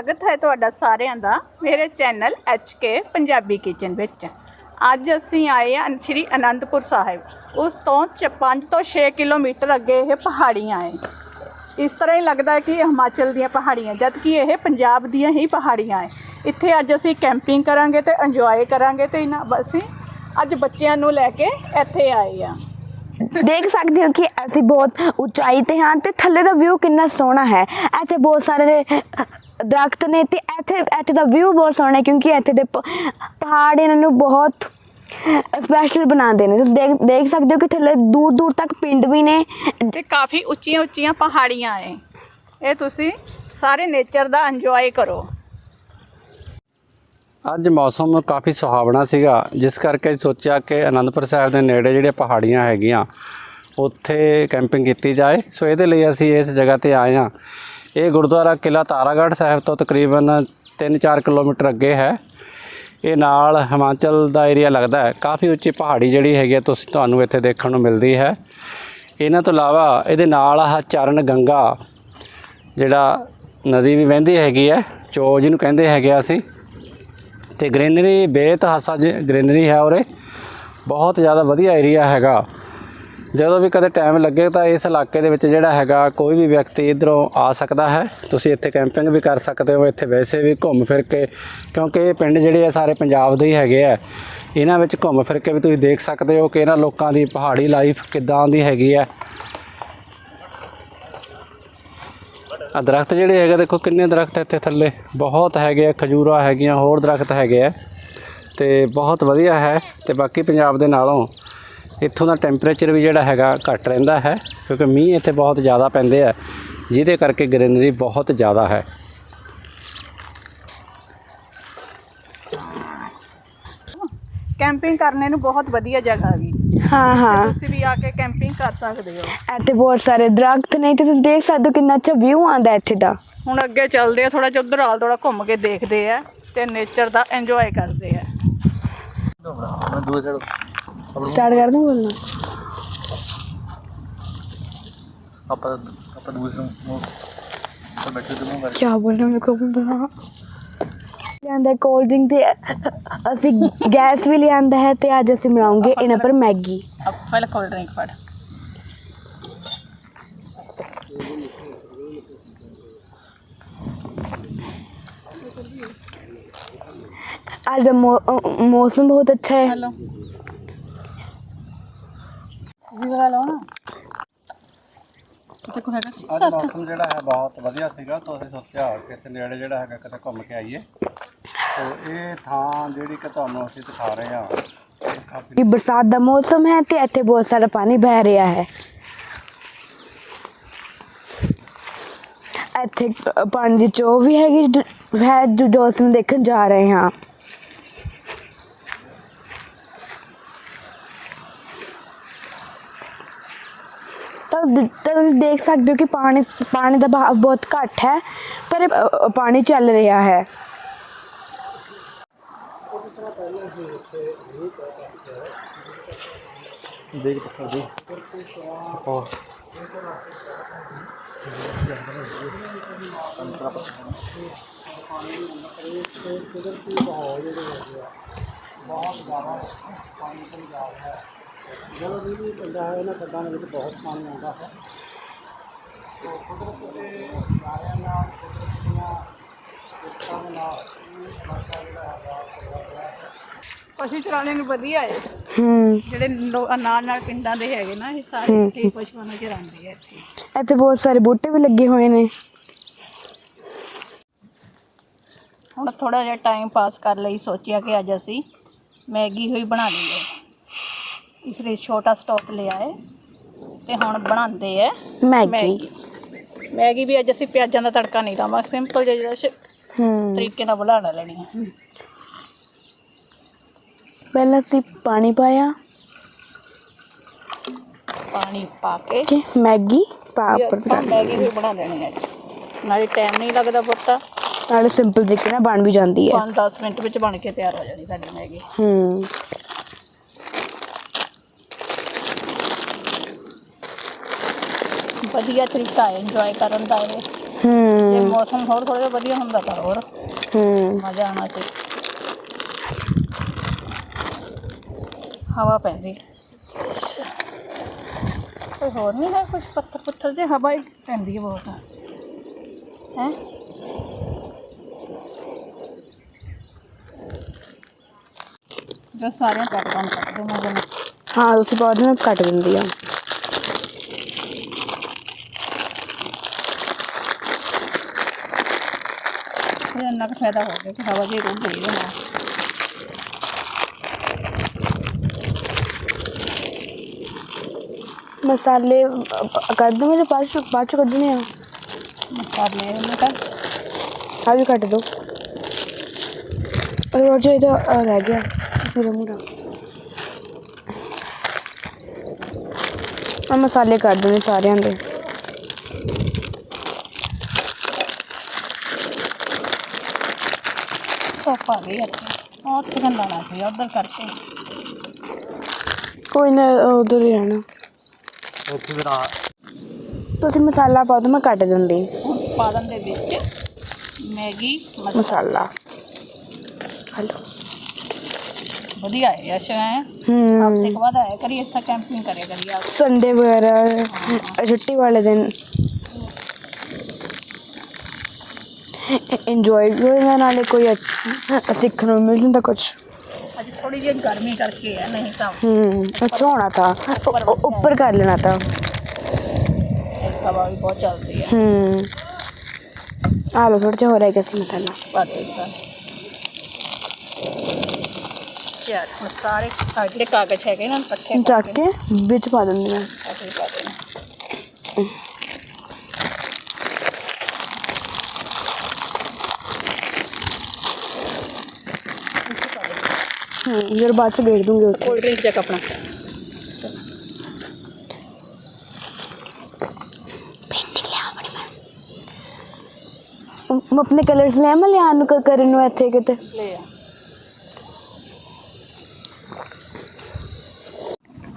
ਸਵਾਗਤ ਹੈ ਤੁਹਾਡਾ ਸਾਰਿਆਂ ਦਾ ਮੇਰੇ ਚੈਨਲ ਕੇ ਪੰਜਾਬੀ ਕਿਚਨ ਵਿੱਚ। ਅੱਜ ਅਸੀਂ ਆਏ ਹਾਂ ਸ਼੍ਰੀ ਅਨੰਦਪੁਰ ਸਾਹਿਬ। ਉਸ ਤੋਂ 5 ਤੋਂ 6 ਕਿਲੋਮੀਟਰ ਅੱਗੇ ਇਹ ਪਹਾੜੀਆਂ ਹੈ। ਇਸ ਤਰ੍ਹਾਂ ਹੀ ਲੱਗਦਾ ਹੈ ਕਿ ਇਹ ਹਿਮਾਚਲ ਦੀਆਂ ਪਹਾੜੀਆਂ ਜਦ ਕਿ ਇਹ ਪੰਜਾਬ ਦੀਆਂ ਹੀ ਪਹਾੜੀਆਂ ਹੈ। ਇੱਥੇ ਅੱਜ ਅਸੀਂ ਕੈਂਪਿੰਗ ਕਰਾਂਗੇ ਤੇ ਇੰਜੋਏ ਕਰਾਂਗੇ ਤੇ ਇਹਨਾਂ ਅਸੀਂ ਅੱਜ ਬੱਚਿਆਂ ਨੂੰ ਲੈ ਕੇ ਇੱਥੇ ਆਏ ਆ ਦੇਖ ਸਕਦੇ ਹੋ ਕਿ ਅਸੀਂ ਬਹੁਤ ਉਚਾਈ ਤੇ ਹਾਂ ਤੇ ਥੱਲੇ ਦਾ ਵਿਊ ਕਿੰਨਾ ਸੋਹਣਾ ਹੈ। ਇੱਥੇ ਬਹੁਤ ਸਾਰੇ ਦਰਖਤ ਨੇ ਤੇ ਇੱਥੇ ਇੱਥੇ ਦਾ ਵਿਊ ਬਹੁਤ ਸੋਹਣਾ ਹੈ ਕਿਉਂਕਿ ਇੱਥੇ ਦੇ ਪਹਾੜ ਇਹਨਾਂ ਨੂੰ ਬਹੁਤ ਸਪੈਸ਼ਲ ਬਣਾਉਂਦੇ ਨੇ। ਤੁਸੀਂ ਦੇਖ ਦੇਖ ਸਕਦੇ ਹੋ ਕਿ ਥੱਲੇ ਦੂਰ ਦੂਰ ਤੱਕ ਪਿੰਡ ਵੀ ਨੇ। ਤੇ ਕਾਫੀ ਉੱਚੀਆਂ ਉੱਚੀਆਂ ਪਹਾੜੀਆਂ ਹੈ ਇਹ ਤੁਸੀਂ ਸਾਰੇ ਨੇਚਰ ਦਾ ਇੰਜੋਏ ਕਰੋ। ਅੱਜ ਮੌਸਮ ਕਾਫੀ ਸੁਹਾਵਣਾ ਸੀਗਾ ਜਿਸ ਕਰਕੇ ਸੋਚਿਆ ਕਿ ਅਨੰਦਪੁਰ ਸਾਹਿਬ ਦੇ ਨੇੜੇ ਜਿਹੜੀਆਂ ਪਹਾੜੀਆਂ ਹੈਗੀਆਂ ਉੱਥੇ ਕੈਂਪਿੰਗ ਕੀਤੀ ਜਾਏ। ਸੋ ਇਹਦੇ ਲਈ ਅਸੀਂ ਇਸ ਜਗ੍ਹਾ ਤੇ ਆਏ ਹਾਂ। ਇਹ ਗੁਰਦੁਆਰਾ ਕਿਲਾ ਤਾਰਾਗੜ੍ਹ ਸਾਹਿਬ ਤੋਂ ਤਕਰੀਬਨ 3-4 ਕਿਲੋਮੀਟਰ ਅੱਗੇ ਹੈ। ਇਹ ਨਾਲ ਹਿਮਾਚਲ ਦਾ ਏਰੀਆ ਲੱਗਦਾ ਹੈ। ਕਾਫੀ ਉੱਚੀ ਪਹਾੜੀ ਜਿਹੜੀ ਹੈਗੀ ਹੈ, ਤੁਸੀਂ ਤੁਹਾਨੂੰ ਇੱਥੇ ਦੇਖਣ ਨੂੰ ਮਿਲਦੀ ਹੈ। ਇਹਨਾਂ ਤੋਂ ਇਲਾਵਾ ਇਹਦੇ ਨਾਲ ਆਹ ਚਰਨ ਗੰਗਾ, ਜਿਹੜਾ ਨਦੀ ਵੀ ਵਹਿੰਦੀ ਹੈਗੀ ਹੈ ਚੋ ਜਿਹਨੂੰ ਕਹਿੰਦੇ ਹੈਗੇ ਆ ਅਸੀਂ, ਤੇ ਗ੍ਰੀਨਰੀ, ਬੇਤਹਾਸਾ ਗ੍ਰੀਨਰੀ ਹੈ ਉਰੇ। ਬਹੁਤ ਜ਼ਿਆਦਾ ਵਧੀਆ ਏਰੀਆ ਹੈਗਾ। ਜਦੋਂ ਵੀ ਕਦੇ ਟਾਈਮ ਲੱਗੇ ਤਾਂ ਇਸ ਇਲਾਕੇ ਦੇ ਵਿੱਚ ਜਿਹੜਾ ਹੈਗਾ ਕੋਈ ਵੀ ਵਿਅਕਤੀ ਇਧਰੋਂ ਆ ਸਕਦਾ ਹੈ। ਤੁਸੀਂ ਇੱਥੇ ਕੈਂਪਿੰਗ ਵੀ ਕਰ ਸਕਦੇ ਹੋ, ਇੱਥੇ ਵੈਸੇ ਵੀ ਘੁੰਮ ਫਿਰ ਕੇ, ਕਿਉਂਕਿ ਇਹ ਪਿੰਡ ਜਿਹੜੇ ਆ ਸਾਰੇ ਪੰਜਾਬ ਦੇ ਹੀ ਹੈਗੇ ਆ। ਇਹਨਾਂ ਵਿੱਚ ਘੁੰਮ ਫਿਰ ਕੇ ਵੀ ਤੁਸੀਂ ਦੇਖ ਸਕਦੇ ਹੋ ਕਿ ਇਹਨਾਂ ਲੋਕਾਂ ਦੀ ਪਹਾੜੀ ਲਾਈਫ ਕਿੱਦਾਂ ਦੀ ਹੈਗੀ ਹੈ ਆ ਦਰਖਤ ਜਿਹੜੇ ਹੈਗੇ ਦੇਖੋ ਕਿੰਨੇ ਦਰਖਤ ਇੱਥੇ ਥੱਲੇ। ਬਹੁਤ ਹੈਗੇ ਆ, ਖਜੂਰਾ ਹੈਗੀਆਂ, ਹੋਰ ਦਰਖਤ ਹੈਗੇ ਆ। ਤੇ ਬਹੁਤ ਵਧੀਆ ਹੈ ਤੇ ਬਾਕੀ ਪੰਜਾਬ ਦੇ ਨਾਲੋਂ ਇੱਥੋਂ ਦਾ ਟੈਂਪਰੇਚਰ ਵੀ ਜਿਹੜਾ ਹੈਗਾ ਘੱਟ ਰਹਿੰਦਾ ਹੈ ਕਿਉਂਕਿ ਮੀਂਹ ਇੱਥੇ ਬਹੁਤ ਜ਼ਿਆਦਾ ਪੈਂਦੇ ਆ ਜਿਹਦੇ ਕਰਕੇ ਗ੍ਰੀਨਰੀ ਬਹੁਤ ਜ਼ਿਆਦਾ ਹੈ। ਕੈਂਪਿੰਗ ਕਰਨੇ ਨੂੰ ਬਹੁਤ ਵਧੀਆ ਜਗ੍ਹਾ ਹੈਗੀ ਹਾਂ ਹਾਂ। ਤੁਸੀਂ ਵੀ ਆ ਕੇ ਕੈਂਪਿੰਗ ਕਰ ਸਕਦੇ ਹੋ। ਇੱਥੇ ਬਹੁਤ ਸਾਰੇ ਦਰਖਤ ਨੇ ਤੇ ਤੁਸੀਂ ਦੇਖ ਸਕਦੇ ਹੋ ਕਿੰਨਾ ਅੱਛਾ ਵਿਊ ਆਉਂਦਾ ਇੱਥੇ ਦਾ। ਹੁਣ ਅੱਗੇ ਚੱਲਦੇ ਆ ਥੋੜਾ ਜਿਹਾ ਉਧਰ ਆਲ ਥੋੜਾ ਘੁੰਮ ਕੇ ਦੇਖਦੇ ਆ ਤੇ ਨੇਚਰ ਦਾ ਇੰਜੋਏ ਕਰਦੇ ਆ। ਸਟਾਰਟ ਕਰ ਦੂੰ ਬੋਲਣਾ ਆਪਾਂ ਆਪਾਂ ਦੂਸਰੇ ਨੂੰ ਤਾਂ ਬੈਠੇ ਤੇ ਮੂੰਹ ਕੀ ਬੋਲਣਾ ਮੇਰੇ ਕੋ ਵੀ ਪਤਾ ਲਿਆਂਦਾ ਕੋਲਡ ਡਰਿੰਕ ਤੇ ਅਸੀਂ ਗੈਸ ਵੀ ਲਿਆਂਦਾ ਹੈ ਤੇ ਅੱਜ ਅਸੀਂ ਬਣਾਉਂਗੇ ਇਹਨਾਂ ਪਰ ਮੈਗੀ ਅਬ ਪਹਿਲਾਂ ਕੋਲਡ ਡਰਿੰਕ ਫੜ आज ਦਾ मौ- अ, मौसम बहुत अच्छा है ਹੈਲੋ ਵੀ ਲਓ ਨਾ। ਕਿਤੇ ਕੋਈ ਹੈਗਾ ਅੱਜ ਮੌਸਮ ਜਿਹੜਾ ਹੈ ਬਹੁਤ ਵਧੀਆ ਸੀਗਾ ਤਾਂ ਅਸੀਂ ਸੋਚਿਆ ਕਿ ਇੱਥੇ ਨੇੜੇ ਜਿਹੜਾ ਹੈਗਾ ਕਿਤੇ ਘੁੰਮ ਕੇ ਆਈਏ। ਤੋ ਇਹ ਥਾਂ ਜਿਹੜੀ ਕਿ ਤੁਹਾਨੂੰ ਅਸੀਂ ਦਿਖਾ ਰਹੇ ਹਾਂ ਇਹ ਕਾਫੀ ਕਿ ਬਰਸਾਤ ਦਾ ਮੌਸਮ ਹੈ ਤੇ ਇੱਥੇ ਬਹੁਤ ਸਾਰਾ ਪਾਣੀ ਬਹਿ ਰਿਹਾ ਹੈ। ਇੱਥੇ ਅ, ਪਾਣੀ ਦੀ ਚੋ ਵੀ ਹੈਗੀ ਜ- ਹੈ ਜੋ ਜੋ ਅਸੀਂ ਨੂੰ ਦੇਖਣ ਜਾ ਰਹੇ ਹਾਂ। ਤੁਸੀਂ ਤਾਂ ਤੁਸੀਂ ਦੇਖ ਸਕਦੇ ਹੋ ਕਿ ਪਾਣੀ ਪਾਣੀ ਦਾ ਬਹਾਵ ਬਹੁਤ ਘੱਟ ਹੈ ਪਰ ਇਹ, ਅ, ਪਾਣੀ ਚੱਲ ਰਿਹਾ ਹੈ। ਦੇਖ ਪੱਕਾ ਦੇ ਪਸ਼ੂ ਚਰਾਣੇ ਨੂੰ ਵਧੀਆ ਹੈ। ਹੂੰ। ਜਿਹੜੇ ਲੋ- ਨਾਲ ਨਾਲ ਪਿੰਡਾਂ ਦੇ ਹੈਗੇ ਨਾ ਇਹ ਸਾਰੇ ਇੱਥੇ ਹੀ ਪਸ਼ੂਆਂ ਨੂੰ ਚਰਾਉਂਦੇ ਆ ਇੱਥੇ। ਇੱਥੇ ਬਹੁਤ ਸਾਰੇ ਬੂਟੇ ਵੀ ਲੱਗੇ ਹੋਏ ਨੇ। ਹੁਣ ਥੋੜਾ ਜਿਹਾ ਟਾਈਮ ਪਾਸ ਕਰ ਲਈ ਸੋਚਿਆ ਕਿ ਅੱਜ ਅਸੀਂ ਮੈਗੀ ਹੋਈ ਬਣਾ ਲਈਏ। ਇਸ ਲਈ ਛੋਟਾ ਸਟੋਪ ਲਿਆ ਹੈ ਤੇ ਹੁਣ ਬਣਾਉਂਦੇ ਆ ਮੈਗੀ। ਮੈਗੀ। ਵੀ ਅੱਜ ਅਸੀਂ ਪਿਆਜ਼ਾਂ ਦਾ ਤੜਕਾ ਨਹੀਂ ਲਾਵਾਂਗੇ ਸਿੰਪਲ ਜਿਹਾ ਜਿਹੜਾ ਹੂੰ। ਤਰੀਕੇ ਨਾਲ ਬਣਾ ਲੈਣੀ ਹੈ। ਪਹਿਲਾਂ ਅਸੀਂ ਪਾਣੀ ਪਾਇਆ। ਪਾਣੀ ਪਾ ਕੇ। ਕਿ ਮੈਗੀ ਪਾ ਉੱਪਰ। ਮੈਗੀ ਵੀ ਬਣਾ ਲੈਣੀ ਹੈ। ਨਾਲੇ ਟਾਈਮ ਨਹੀਂ ਲੱਗਦਾ ਬਹੁਤਾ ਨਾਲੇ ਸਿੰਪਲ ਤਰੀਕੇ ਨਾਲ ਬਣ ਵੀ ਜਾਂਦੀ ਹੈ। 5-10 ਮਿੰਟ ਵਿੱਚ ਬਣ ਕੇ ਤਿਆਰ ਹੋ ਜਾਣੀ ਸਾਡੀ ਮੈਗੀ। ਹੂੰ। ਵਧੀਆ ਤਰੀਕਾ ਹੈ ਇੰਜੋਏ ਕਰਨ ਦਾ ਇਹ। ਹੂੰ। ਜੇ ਮੌਸਮ ਹੋਰ ਥੋੜਾ ਜਿਹਾ ਵਧੀਆ ਹੁੰਦਾ ਤਾਂ ਹੋਰ। ਹੂੰ। ਮਜ਼ਾ ਆਉਣਾ ਸੀ ਹਵਾ ਪੈਂਦੀ। ਕੋਈ ਹੋਰ ਨਹੀਂ ਹੈ ਕੁਝ ਪੱਥਰ ਪੁੱਥਰ ਜੇ ਹਵਾ ਹੀ ਪੈਂਦੀ ਹੈ ਬਹੁਤ। ਹੈ? ਜੋ ਸਾਰਿਆਂ ਕੱਟ ਕੰਮ ਕੱਟ ਦੋ ਮੈਂ ਜਨ ਹਾਂ ਤੁਸੀਂ ਬਾਅਦ ਵਿੱਚ ਕੱਟ ਦਿੰਦੀ ਆ। ਇਹ ਇੰਨਾ ਕੁ ਫਾਇਦਾ ਹੋ ਗਿਆ ਕਿ ਹਵਾ ਜੇ ਰੁਕ ਗਈ ਹੈ ਨਾ ਮਸਾਲੇ ਅ, ਅ, ਕੱਢ ਦੂੰ ਮੈਂ ਬਾਅਦ ਚ ਬਾਅਦ ਚ ਕੱਢਣੇ ਆ ਮਸਾਲੇ ਇਹਨਾਂ ਦਾ ਆ ਵੀ ਕੱਟ ਦੋ ਅਰੇ ਉਹ ਜੋ ਇਹਦਾ ਅ, ਰਹਿ ਗਿਆ ਕੱਢ ਇੱਥੇ ਉਹ ਉੱਥੇ ਕੰਨਾ ਸੀ ਉਧਰ ਕਰਕੇ। ਕੋਈ ਨਾ ਉਧਰ ਹੀ ਰਹਿਣਾ। ਉੱਥੇ ਫਿਰ ਆ। ਤੁਸੀਂ ਮਸਾਲਾ ਪਾ ਦਿਓ ਮੈਂ ਕੱਟ ਦਿੰਦੀ। ਪਾਲਣ ਦੇ ਵਿੱਚ ਮੈਗੀ ਮਸਾਲਾ। ਮਸਾਲਾ ਹਲੋ। ਵਧੀਆ ਹੈ ਅਸ਼ਾ ਹੈ। ਹੂੰ। ਹਫ਼ਤੇ ਕੁ ਬਾਅਦ ਆਇਆ ਕਰੀ ਇੱਥੇ ਕੈਂਪਿੰਗ ਕਰਿਆ ਕਰੀ ਸੰਡੇ ਵਗੈਰਾ ਛੁੱਟੀ ਵਾਲੇ ਦਿਨ। ਇੰਜੋਏ ਵੀ ਹੋ ਜਾਂਦਾ ਨਾਲੇ ਕੋਈ ਅੱਛ- ਸਿੱਖਣ ਨੂੰ ਮਿਲ ਜਾਂਦਾ ਕੁਝ ਅੱਜ ਥੋੜੀ ਜਿਹੀ ਗਰਮੀ ਕਰਕੇ ਹੈ ਨਹੀਂ ਤਾਂ ਹੂੰ ਅੱਛਾ ਹੋਣਾ ਤਾਂ ਉ- ਉ- ਉੱਪਰ ਕਰ ਲੈਣਾ ਤਾਂ ਇਹ ਹਵਾ ਵੀ ਬਹੁਤ ਚੱਲਦੀ ਹੈ ਹੂੰ ਆ ਲੋ ਥੋੜਾ ਜਿਹਾ ਹੋ ਰਿਹਾ ਸੀ ਮਸਾਲਾ ਪਾਕਿਸਤਾਨ ਯਾਰ ਹੁਣ ਸਾਰੇ ਆਹ ਜਿਹੜੇ ਕਾਗਜ਼ ਹੈਗੇ ਫਿਰ ਬਾਅਦ ਚ ਗੇੜ ਦੂੰਗੀ ਉੱਤੇ ਕੋਲਡ ਡਰਿੰਕ ਚੱਕ ਆਪਣਾ। ਮੈਂ ਆਪਣੇ ਕਲਰਸ ਲੈ ਮੈਂ ਲਿਆਉਣ ਨੂੰ ਕਰਨ ਨੂੰ ਇੱਥੇ ਕਿਤੇ? ਲੈ ਆ।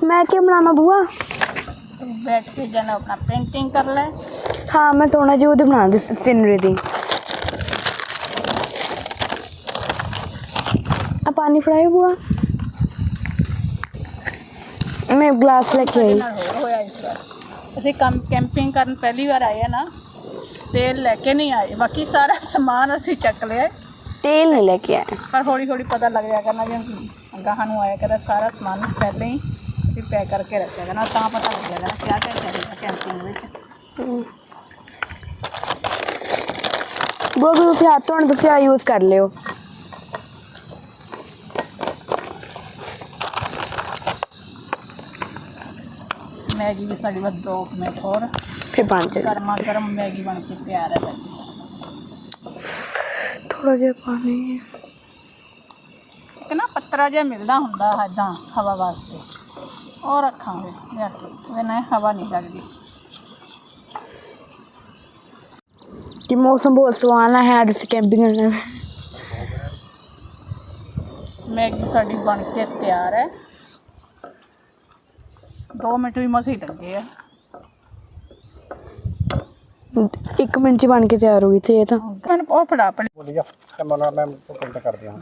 ਮੈਂ ਕੀ ਬਣਾਵਾਂ ਬੂਆ? ਤੂੰ ਬੈਠ ਕੇ ਜਾਣਾ ਆਪਣਾ ਪੇਂਟਿੰਗ ਕਰ ਲੈ। ਹਾਂ ਮੈਂ ਸੋਹਣਾ ਜਿਹੀ ਉਹਦੀ ਬਣਾ ਦੇ ਸਿਨਰੀ ਗਲਾਸ ਲੈ ਕੇ ਸਾਡੇ ਆਈ। ਨਾਲ ਹੋਰ ਹੋਇਆ ਇਸ ਵਾਰ ਅਸੀਂ ਕੰਮ ਕੈਂਪਿੰਗ ਕਰਨ ਪਹਿਲੀ ਵਾਰ ਆਏ ਆ ਨਾ ਤੇਲ ਲੈ ਕੇ ਨਹੀਂ ਆਏ। ਬਾਕੀ ਸਾਰਾ ਸਮਾਨ ਅਸੀਂ ਚੱਕ ਲਿਆ। ਤੇਲ ਨਹੀਂ ਲੈ ਕੇ ਆਏ। ਪਰ ਹੌਲੀ ਹੌਲੀ ਪਤਾ ਲੱਗ ਜਾਇਆ ਕਰਨਾ ਕਿ ਗਾਹਾਂ ਨੂੰ ਆਇਆ ਕਰਦਾ ਸਾਰਾ ਸਮਾਨ ਪਹਿਲਾਂ ਹੀ ਅਸੀਂ ਪੈਕ ਕਰਕੇ ਰੱਖਿਆ ਕਰਨਾ ਤਾਂ ਪਤਾ ਲੱਗ ਜਾਏਗਾ ਕਿਆ ਕਿਆ ਚਾਹੀਦਾ ਕੈਂਪਿੰਗ ਵਿੱਚ। ਕੋਈ ਤੁਸੀਂ ਹੱਥ ਧੋਣ ਤੁਸੀਂ ਆ ਯੂਜ਼ ਕਰ ਲਿਓ। ਮੈਗੀ ਵੀ ਸਾਡੀ ਬਸ ਦੋ ਕੁ ਮਿੰਟ ਹੋਰ। ਫਿਰ ਬਣ ਜਾਏਗਾ। ਗਰਮਾ ਗਰਮ ਮੈਗੀ ਬਣ ਕੇ ਤਿਆਰ ਹੈ ਸਾਡੀ। ਥੋੜਾ ਜਿਹਾ ਪਾਣੀ ਇੱਕ ਨਾ ਪੱਤਰਾ ਜਿਹਾ ਮਿਲਦਾ ਹੁੰਦਾ ਇਦਾਂ ਹਵਾ ਵਾਸਤੇ। ਉਹ ਰੱਖਾਂਗੇ ਲਿਆ ਕੇ। ਉਹਦੇ ਨਾਲ ਹਵਾ ਨਹੀਂ ਲੱਗਦੀ। ਕਿ ਮੌਸਮ ਬਹੁਤ ਸੁਹਾਣਾ ਹੈ ਅੱਜ ਅਸੀਂ ਕੈਂਪਿੰਗ ਕਰਨਾ। ਮੈਗੀ ਸਾਡੀ ਬਣ ਕੇ ਤਿਆਰ ਹੈ। 2 ਮਿੰਟ ਵੀ ਮਸੀਂ ਲੱਗੇ ਆ। ਇੱਕ ਮਿੰਟ ਚ ਬਣ ਕੇ ਤਿਆਰ ਹੋ ਗਈ ਤੇ ਇਹ ਤਾਂ। ਮੈਨੂੰ ਉਹ ਫੜਾ ਆਪਣੇ। ਬੋਲੀ ਜਾ ਤੇ ਮਨਾ ਮੈਂ ਕੰਟ ਕਰ ਦਿਆਂ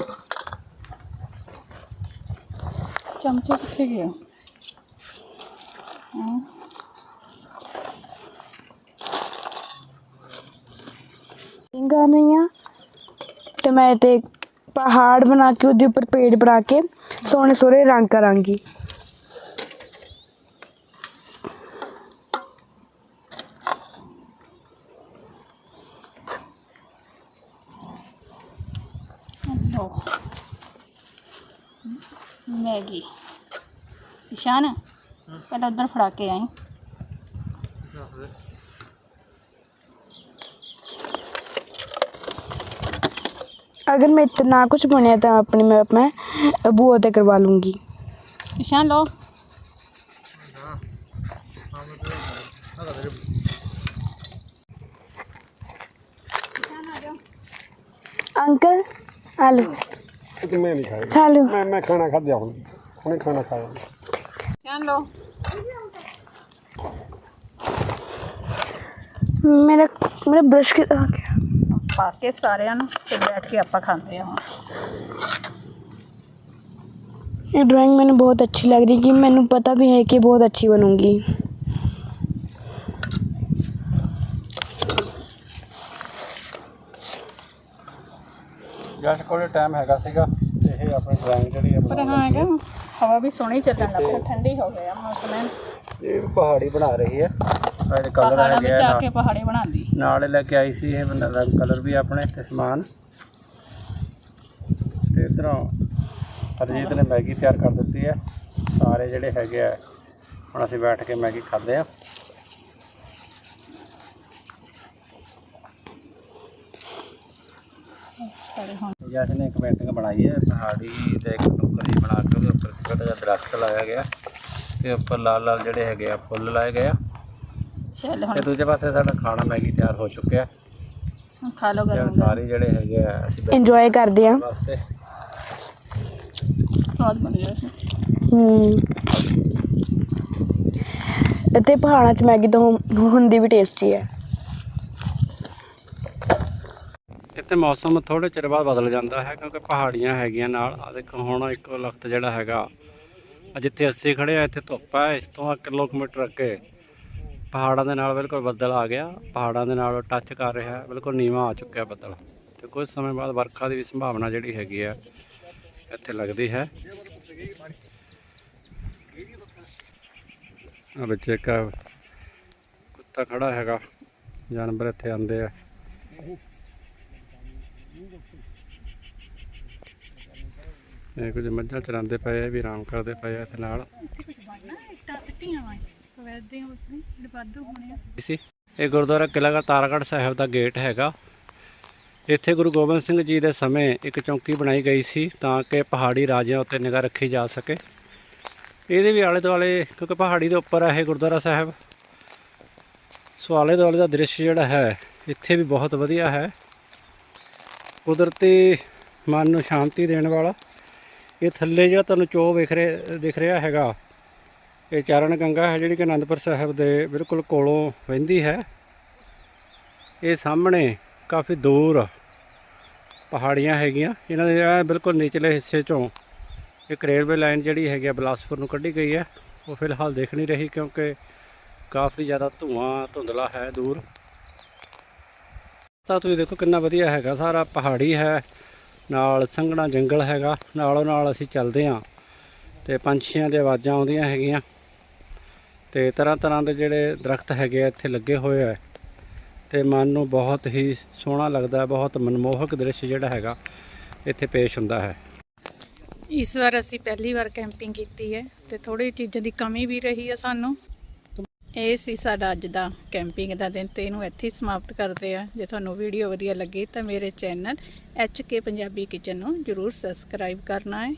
ਚਮਚੇ ਕਿੱਥੇ ਗਏ ਹਮ, ਕੈਂਪਿੰਗ ਕਰ ਰਹੀ ਹਾਂ ਤੇ ਮੈਂ ਤੇ ਪਹਾੜ ਬਣਾ ਕੇ ਉਹਦੇ ਉੱਪਰ ਪੇੜ ਬਣਾ ਕੇ ਸੋਹਣੇ ਸੋਹਣੇ ਰੰਗ ਕਰਾਂਗੀ। ਮੈਗੀ ਇਸ਼ਾਨ ਪਹਿਲਾਂ ਉਧਰ ਫੜਾ ਕੇ ਆਈ अगर मैं इतना कुछ बने तो अपनी मैं मैं बुआ ते करवा लूँगी ਇਸ਼ਾਨ ਲਓ अंकल आलू ਤੇ ਮੈਂ ਨਹੀਂ ਖਾਇਆ? खा लो ਮੈਂ ਮੈਂ ਖਾਣਾ ਖਾਧਿਆ ਹੁਣ। ਹੁਣੇ ਖਾਣਾ ਖਾਇਆ। ਇਸ਼ਾਨ ਲਓ। ਮੇਰਾ ਮੇਰਾ ਬ੍ਰਸ਼ ਕਿ ਆ ਗਿਆ? ਪਾ ਕੇ ਸਾਰਿਆਂ ਨੂੰ ਤੇ ਬੈਠ ਕੇ ਆਪਾਂ ਖਾਂਦੇ ਹਾਂ। ਇਹ ਡਰਾਇੰਗ ਮੈਨੂੰ ਬਹੁਤ ਅੱਛੀ ਲੱਗ ਰਹੀ ਕਿ ਮੈਨੂੰ ਪਤਾ ਵੀ ਹੈ ਕਿ ਬਹੁਤ ਅੱਛੀ ਬਣੂੰਗੀ। ਜਸ ਕੋਲੇ ਟਾਈਮ ਹੈਗਾ ਸੀਗਾ। ਤੇ ਆਪਣੀ ਡਰਾਇੰਗ ਜਿਹੜੀ ਹੈ ਪਰ ਹਾਂ ਹੈਗਾ ਹਵਾ ਵੀ ਸੋਹਣੀ ਚੱਲਣ ਲੱਗ ਪਈ ਠੰਡੀ ਹੋ ਗਿਆ ਮੌਸਮ ਇਹ ਪਹਾੜੀ ਬਣਾ ਰਹੀ ਹੈ ਇਹਦੇ ਕਲਰ ਪਹਾੜਾਂ ਹੈਗੇ ਵਿੱਚ ਆ ਆ ਕੇ ਪਹਾੜੀ ਬਣਾਉਂਦੀ। ਨਾਲ ਹੀ ਲੈ ਕੇ ਆਈ ਸੀ ਇਹ ਬੰਦਾ ਰੰਗ ਕਲਰ ਵੀ ਆਪਣੇ ਤੇ ਸਮਾਨ। ਤੇ ਇਧਰੋਂ ਹਰਜੀਤ ਨੇ ਮੈਗੀ ਤਿਆਰ ਕਰ ਦਿੱਤੀ ਹੈ ਸਾਰੇ ਜਿਹੜੇ ਹੈਗੇ ਆ ਹੁਣ ਅਸੀਂ ਬੈਠ ਕੇ ਮੈਗੀ ਖਾਂਦੇ ਆ ਸਾਰੇ ਹੁਣ ਜੈਸੇ ਨੇ ਇੱਕ ਪੇਂਟਿੰਗ ਬਣਾਈ ਹੈ ਪਹਾੜੀ ਤੇ ਇੱਕ ਟੋਕਰੀ ਬਣਾ ਕੇ ਉਹਦੇ ਉੱਪਰ ਛੋਟਾ ਜਿਹਾ ਦਰਖਤ ਲਾਇਆ ਗਿਆ। ਤੇ ਉੱਪਰ ਲਾਲ ਲਾਲ ਜਿਹੜੇ ਹੈਗੇ ਆ ਫੁੱਲ ਲਾਏ ਗਏ ਆ। ਚੱਲ ਹੁਣ ਤੇ ਦੂਜੇ ਪਾਸੇ ਸਾਡਾ ਖਾਣਾ ਮੈਗੀ ਤਿਆਰ ਹੋ ਚੁੱਕਿਆ ਖਾ ਲਓ ਤੇ ਗਰਮ ਹੁਣ ਸਾਰੇ ਜਿਹੜੇ ਹੈਗੇ ਆ ਅਸੀਂ ਬੈਠਣ ਇੰਜੋਏ ਕਰਦੇ ਆ। ਵਾਸਤੇ। ਸਵਾਦ ਬਣ ਗਿਆ ਹੂੰ। ਅਤੇ ਪਹਾੜਾਂ 'ਚ ਮੈਗੀ ਤਾਂ ਹੁੰ- ਹੁੰਦੀ ਵੀ ਟੇਸਟੀ ਹੈ। ਇੱਥੇ ਮੌਸਮ ਥੋੜੇ ਚਿਰ ਬਾਅਦ ਬਦਲ ਜਾਂਦਾ ਹੈ ਕਿਉਂਕਿ ਪਹਾੜੀਆਂ ਹੈਗੀਆਂ ਨਾਲ। ਆ ਦੇਖੋ, ਹੁਣ ਇੱਕ ਵਕਤ ਜਿਹੜਾ ਹੈਗਾ ਜਿੱਥੇ ਅਸੀਂ ਖੜੇ ਆ ਇੱਥੇ ਧੁੱਪ ਹੈ। ਇਸ ਤੋਂ ਕਿਲੋਮੀਟਰ ਅੱਗੇ ਪਹਾੜਾਂ ਦੇ ਨਾਲ ਬਿਲਕੁਲ ਬੱਦਲ ਆ ਗਿਆ। ਪਹਾੜਾਂ ਦੇ ਨਾਲ ਟੱਚ ਕਰ ਰਿਹਾ ਹੈ। ਬਿਲਕੁਲ ਨੀਵਾਂ ਆ ਚੁੱਕਿਆ ਬੱਦਲ। ਤੇ ਕੁਝ ਸਮੇਂ ਬਾਅਦ ਵਰਖਾ ਦੀ ਵੀ ਸੰਭਾਵਨਾ ਜਿਹੜੀ ਹੈਗੀ ਆ, ਇੱਥੇ ਲੱਗਦੀ ਹੈ। ਆ ਵਿੱਚ ਇੱਕ ਕੁੱਤਾ ਖੜਾ ਹੈਗਾ। ਜਾਨਵਰ ਇੱਥੇ ਆਉਂਦੇ ਆ। ਇਹ ਕੁਝ ਮੱਝਾਂ ਚਰਾਉਂਦੇ ਪਏ ਆ ਵੀ ਆਰਾਮ ਕਰਦੇ ਪਏ ਆ ਇੱਥੇ ਨਾਲ। ਸੀ ਇਹ ਗੁਰਦੁਆਰਾ ਕਿਲ੍ਹਾ ਤਾਰਾਗੜ੍ਹ ਸਾਹਿਬ ਦਾ ਗੇਟ ਹੈਗਾ। ਇੱਥੇ ਗੁਰੂ ਗੋਬਿੰਦ ਸਿੰਘ ਜੀ ਦੇ ਸਮੇਂ ਇੱਕ ਚੌਂਕੀ ਬਣਾਈ ਗਈ ਸੀ ਤਾਂ ਕਿ ਪਹਾੜੀ ਰਾਜਿਆਂ ਉੱਤੇ ਨਿਗਾਹ ਰੱਖੀ ਜਾ ਸਕੇ। ਇਹਦੇ ਵੀ ਆਲੇ ਦੁਆਲੇ ਕਿਉਂਕਿ ਪਹਾੜੀ ਦੇ ਉੱਪਰ ਹੈ ਇਹ ਗੁਰਦੁਆਰਾ ਸਾਹਿਬ। ਸੋ ਆਲੇ ਦੁਆਲੇ ਦਾ ਦ੍ਰਿਸ਼ ਜਿਹੜਾ ਹੈ ਇੱਥੇ ਵੀ ਬਹੁਤ ਵਧੀਆ ਹੈ। ਕੁਦਰਤੀ ਮਨ ਨੂੰ ਸ਼ਾਂਤੀ ਦੇਣ ਵਾਲਾ। ਇਹ ਥੱਲੇ ਜਿਹੜਾ ਤੁਹਾਨੂੰ ਚੋ ਵਿਖ ਰਿਹਾ, ਦਿਖ ਰਿਹਾ ਹੈਗਾ, ਇਹ ਚਾਰਨ ਗੰਗਾ ਹੈ ਜਿਹੜੀ ਕਿ ਅਨੰਦਪੁਰ ਸਾਹਿਬ ਦੇ ਬਿਲਕੁਲ ਕੋਲੋਂ ਵਹਿੰਦੀ ਹੈ। ਇਹ ਸਾਹਮਣੇ ਕਾਫੀ ਦੂਰ ਪਹਾੜੀਆਂ ਹੈਗੀਆਂ। ਇਹਨਾਂ ਦੇ ਬਿਲਕੁਲ ਨਿਚਲੇ ਹਿੱਸੇ ਚੋਂ ਇੱਕ ਰੇਲਵੇ ਲਾਈਨ ਜਿਹੜੀ ਹੈਗੀ ਆ ਬਿਲਾਸਪੁਰ ਨੂੰ ਕੱਢੀ ਗਈ ਹੈ। ਉਹ ਫਿਲਹਾਲ ਦੇਖ ਨਹੀਂ ਰਹੀ ਕਿਉਂਕਿ ਕਾਫੀ ਜ਼ਿਆਦਾ ਧੂਆਂ ਧੁੰਦਲਾ ਹੈ ਦੂਰ। ਤਾਂ ਤੁਸੀਂ ਦੇਖੋ ਕਿੰਨਾ ਵਧੀਆ ਹੈਗਾ, ਸਾਰਾ ਪਹਾੜੀ ਹੈ, ਨਾਲ ਸੰਘਣਾ ਜੰਗਲ ਹੈਗਾ, ਨਾਲੋਂ ਨਾਲ ਅਸੀਂ ਚੱਲਦੇ ਹਾਂ ਤੇ ਪੰਛੀਆਂ ਦੀ ਆਵਾਜ਼ਾਂ ਆਉਂਦੀਆਂ ਹੈਗੀਆਂ ਤੇ ਤਰ੍ਹਾਂ ਤਰ੍ਹਾਂ ਦੇ ਜਿਹੜੇ ਦਰਖਤ ਹੈਗੇ ਆ, ਇੱਥੇ ਲੱਗੇ ਹੋਏ ਆ ਤੇ ਮਨ ਨੂੰ ਬਹੁਤ ਹੀ ਸੋਹਣਾ ਲੱਗਦਾ, ਬਹੁਤ ਮਨਮੋਹਕ ਦ੍ਰਿਸ਼ ਜਿਹੜਾ ਹੈਗਾ, ਇੱਥੇ ਪੇਸ਼ ਹੁੰਦਾ ਹੈ। ਇਸ ਵਾਰ ਅਸੀਂ ਪਹਿਲੀ ਵਾਰ ਕੈਂਪਿੰਗ ਕੀਤੀ ਹੈ ਤੇ ਥੋੜੀ ਚੀਜ਼ਾਂ ਦੀ ਕਮੀ ਵੀ ਰਹੀ ਹੈ ਸਾਨੂੰ। ਇਹ ਸੀ ਸਾਡਾ ਅੱਜ ਦਾ ਕੈਂਪਿੰਗ ਦਾ ਦਿਨ ਤੇ ਇਹਨੂੰ ਇੱਥੇ ਹੀ ਸਮਾਪਤ ਕਰਦੇ ਆ ਜੇ ਤੁਹਾਨੂੰ ਵੀਡੀਓ ਵਧੀਆ ਲੱਗੀ ਤਾਂ ਮੇਰੇ channel H K Punjabi kitchen ਨੂੰ ਜਰੂਰ ਸਬਸਕ੍ਰਾਈਬ ਕਰਨਾ ਹੈ।